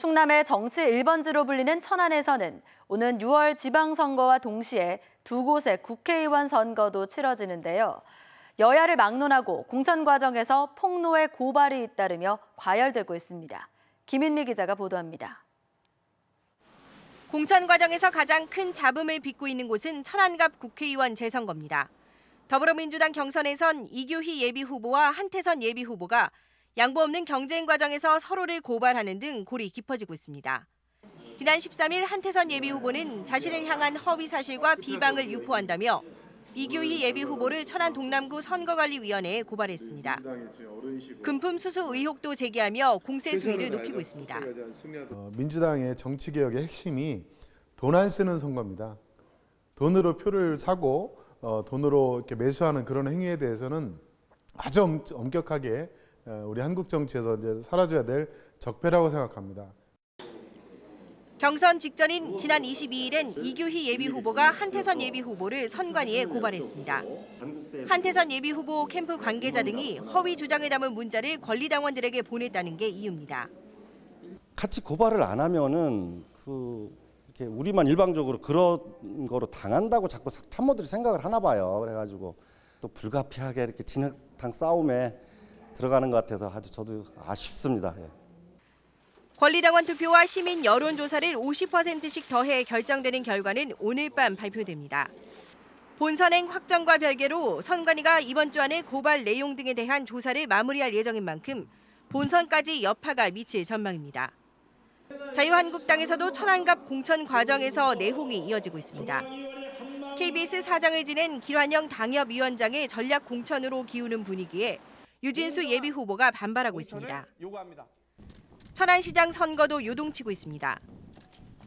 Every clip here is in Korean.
충남의 정치 1번지로 불리는 천안에서는 오는 6월 지방선거와 동시에 두 곳의 국회의원 선거도 치러지는데요. 여야를 막론하고 공천 과정에서 폭로의 고발이 잇따르며 과열되고 있습니다. 김인미 기자가 보도합니다. 공천 과정에서 가장 큰 잡음을 빚고 있는 곳은 천안갑 국회의원 재선거입니다. 더불어민주당 경선에선 이규희 예비후보와 한태선 예비후보가 양보 없는 경쟁 과정에서 서로를 고발하는 등 골이 깊어지고 있습니다. 지난 13일 한태선 예비 후보는 자신을 향한 허위 사실과 비방을 유포한다며 이규희 예비 후보를 천안 동남구 선거관리위원회에 고발했습니다. 금품 수수 의혹도 제기하며 공세 수위를 높이고 있습니다. 어, 민주당의 정치 개혁의 핵심이 돈 안 쓰는 선거입니다. 돈으로 표를 사고 어, 돈으로 이렇게 매수하는 그런 행위에 대해서는 아주 엄, 엄격하게 어, 우리 한국 정치에서 이제 사라져야 될 적폐라고 생각합니다. 경선 직전인 지난 22일엔 이규희 예비 후보가 한태선 예비 후보를 선관위에 고발했습니다. 한태선 예비 후보 캠프 관계자 등이 허위 주장을 담은 문자를 권리당원들에게 보냈다는 게 이유입니다. 같이 고발을 안 하면은 그 이렇게 우리만 일방적으로 그런 거로 당한다고 자꾸 참모들이 생각을 하나 봐요. 그래가지고 또 불가피하게 이렇게 진흙탕 싸움에 들어가는 것 같아서 아주 저도 아쉽습니다. 예. 권리당원 투표와 시민 여론조사를 50%씩 더해 결정되는 결과는 오늘 밤 발표됩니다. 본선행 확정과 별개로 선관위가 이번 주 안에 고발 내용 등에 대한 조사를 마무리할 예정인 만큼 본선까지 여파가 미칠 전망입니다. 자유한국당에서도 천안갑 공천 과정에서 내홍이 이어지고 있습니다. KBS 사장을 지낸 길환영 당협위원장의 전략 공천으로 기우는 분위기에 유진수 예비 후보가 반발하고 있습니다. 천안시장 선거도 요동치고 있습니다.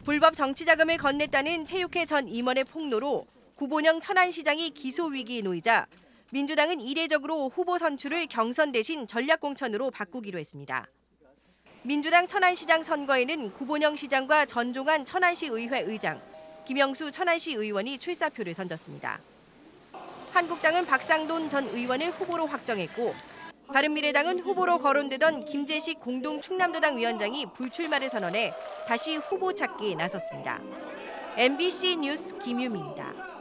불법 정치 자금을 건넸다는 체육회 전 임원의 폭로로 구본영 천안시장이 기소 위기에 놓이자 민주당은 이례적으로 후보 선출을 경선 대신 전략공천으로 바꾸기로 했습니다. 민주당 천안시장 선거에는 구본영 시장과 전종환 천안시 의회 의장, 김영수 천안시 의원이 출사표를 던졌습니다. 한국당은 박상돈 전 의원을 후보로 확정했고 바른미래당은 후보로 거론되던 김재식 공동 충남도당 위원장이 불출마를 선언해 다시 후보 찾기에 나섰습니다. MBC 뉴스 김유미입니다.